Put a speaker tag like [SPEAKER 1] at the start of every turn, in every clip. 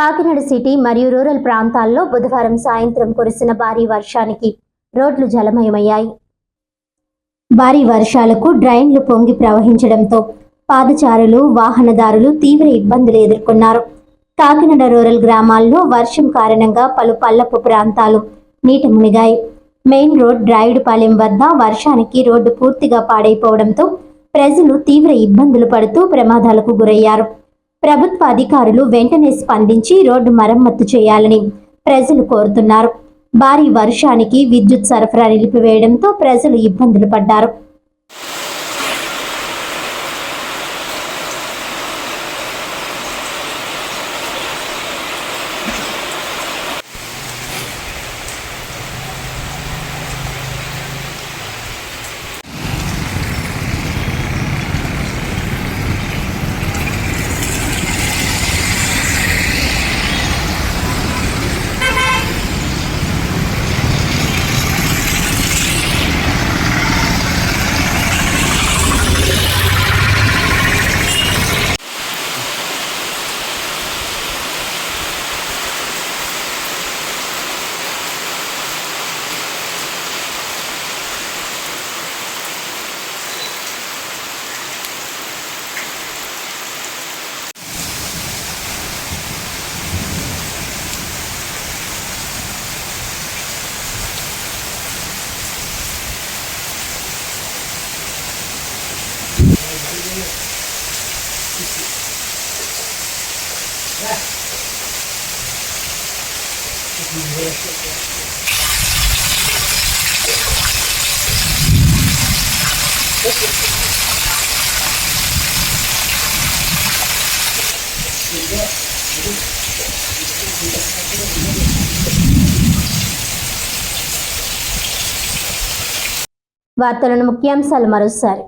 [SPEAKER 1] Kakinada city మరియు rural ప్రాంతాల్లో బుధవారం సాయంత్రం కురిసిన భారీ వర్షానికి రోడ్లు జలమయమయ్యాయి. భారీ వర్షాలకు డ్రైన్లు పొంగి ప్రవహించడంతో పాదచారులు వాహనదారులు తీవ్ర ఇబ్బందులు ఎదుర్కొన్నారు. కాకినాడ రూరల్ గ్రామాల్లో వర్షం కారణంగా పలు పల్లపు ప్రాంతాలు నీట మునిగాయి. మెయిన్ రోడ్ డ్రాయుడుపాలెం వద్ద వర్షానికి రోడ్డు పూర్తిగా పాడైపోవడంతో ప్రజలు తీవ్ర ఇబ్బందులు పడుతూ ప్రమాదాలకు గురయ్యారు. ప్రభుత్వ అధికారులు వెంటనే స్పందించి రోడ్డు మరమ్మతు చేయాలని ప్రజలు కోరుతున్నారు. భారీ వర్షానికి విద్యుత్ సరఫరా నిలిపివేయడంతో ప్రజలు ఇబ్బందులు పడ్డారు. వార్తలను ముఖ్యాంశాలు మరోసారి.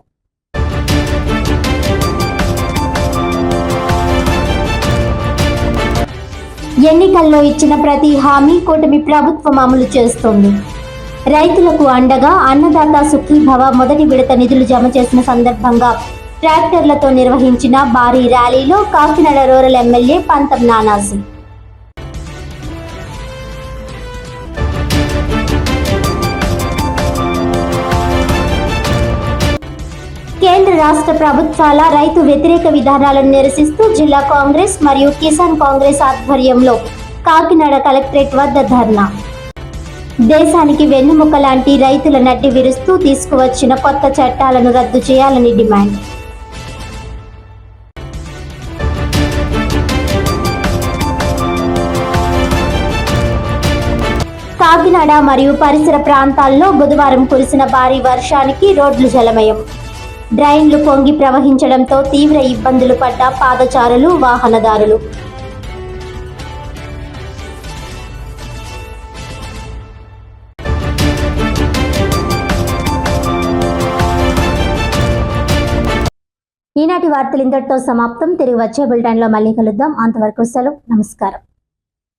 [SPEAKER 1] ఎన్నికల్లో ఇచ్చిన ప్రతి హామీ కూటమి ప్రభుత్వం అమలు చేస్తోంది. రైతులకు అండగా అన్నదాత సుఖీభవ మొదటి విడత నిధులు జమ చేసిన సందర్భంగా ట్రాక్టర్లతో నిర్వహించిన భారీ ర్యాలీలో కాకినాడ రూరల్ ఎమ్మెల్యే పంతం నానాజీ. రాష్ట్ర ప్రభుత్వాల రైతు వ్యతిరేక విధానాలను నిరసిస్తూ జిల్లా కాంగ్రెస్ మరియు కిసాన్ కాంగ్రెస్ ఆధ్వర్యంలో కాకినాడ కలెక్టరేట్ వద్ద ధర్నా. దేశానికి వెన్నుముక లాంటి రైతుల నడ్డి విరుస్తూ తీసుకువచ్చిన కొత్త చట్టాలను రద్దు చేయాలని డిమాండ్. కాకినాడ మరియు పరిసర ప్రాంతాల్లో బుధవారం కురిసిన భారీ వర్షానికి రోడ్లు జలమయం. డ్రైన్లు పొంగి ప్రవహించడంతో తీవ్ర ఇబ్బందులు పడ్డ పాదచారులు వాహనదారులు. ఈనాటి వార్తలు ఇంతటితో సమాప్తం. తిరిగి వచ్చే బులెటిన్లో మళ్ళీ కలుద్దాం. అంతవరకు సెలవు. నమస్కారం.